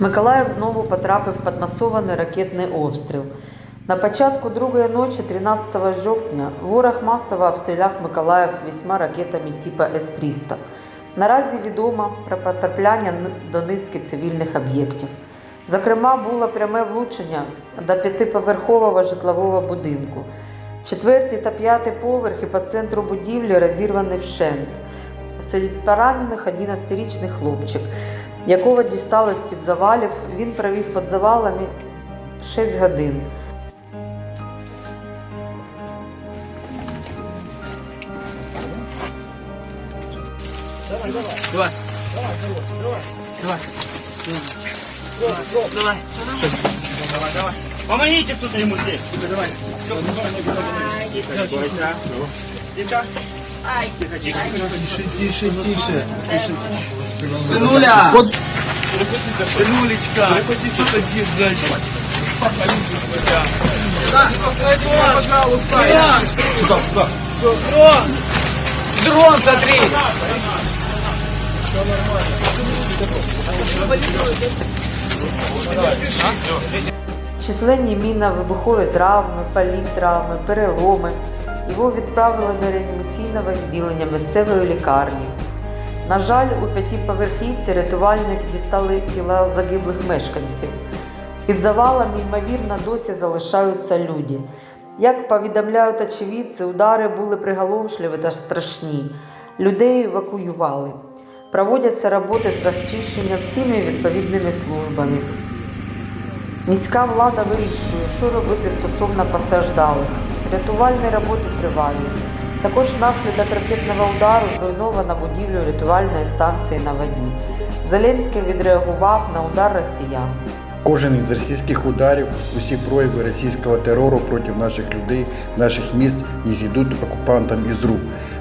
Миколаїв знову потрапив під масований ракетний обстріл. На початку другої ночі, 13 жовтня, ворог масово обстріляв Миколаїв вісьма ракетами типу С-300. Наразі відомо про потрапляння до низки цивільних об'єктів. Зокрема, було пряме влучення до п'ятиповерхового житлового будинку. Четвертий та п'ятий поверхи по центру будівлі розірвані вщент. Серед поранених 11-річний хлопчик, якого дістали з-під завалів. Він провів під завалами 6 годин. Давай. Давай. Давай. Давай. Шесть. Давай, давай. Помогите кто-то ему здесь. Давай. Тихо, тихо. Тихо, тихо. Тише, тише, тише. Сынуля! Вот. Сынулечка! Пожалуйста! Сюда, сюда. Дрон! Дрон, смотри! Численні мінно-вибухові травми, політтравми, переломи. Його відправили до реанімаційного відділення місцевої лікарні. На жаль, у п'ятиповерхівці рятувальники дістали тіла загиблих мешканців. Під завалами, ймовірно, досі залишаються люди. Як повідомляють очевидці, удари були приголомшливі та страшні. Людей евакуювали. Проводяться роботи з розчищення всіми відповідними службами. Міська влада вирішує, що робити стосовно постраждалих. Рятувальні роботи тривають. Також внаслідок ракетного удару зруйнована будівля рятувальної станції на воді. Зеленський відреагував на удар росіян. Кожен із російських ударів, усі прояви російського терору проти наших людей, наших міст не зійдуть окупантам із рук.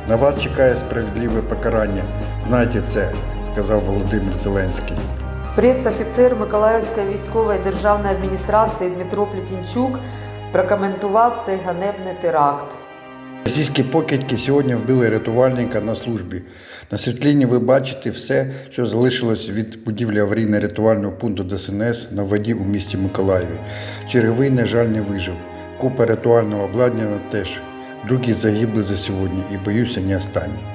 На вас чекає справедливе покарання. Знайте це, сказав Володимир Зеленський. Прес-офіцер Миколаївської військової державної адміністрації Дмитро Плетінчук прокоментував цей ганебний теракт. Російські покидьки сьогодні вбили рятувальника на службі. На світліні ви бачите все, що залишилось від будівлі аварійно-рятувального пункту ДСНС на воді у місті Миколаєві. Черговий, на жаль, не вижив. Купа рятувального обладнання теж. Другі загибли за сьогодні і боюся не останні.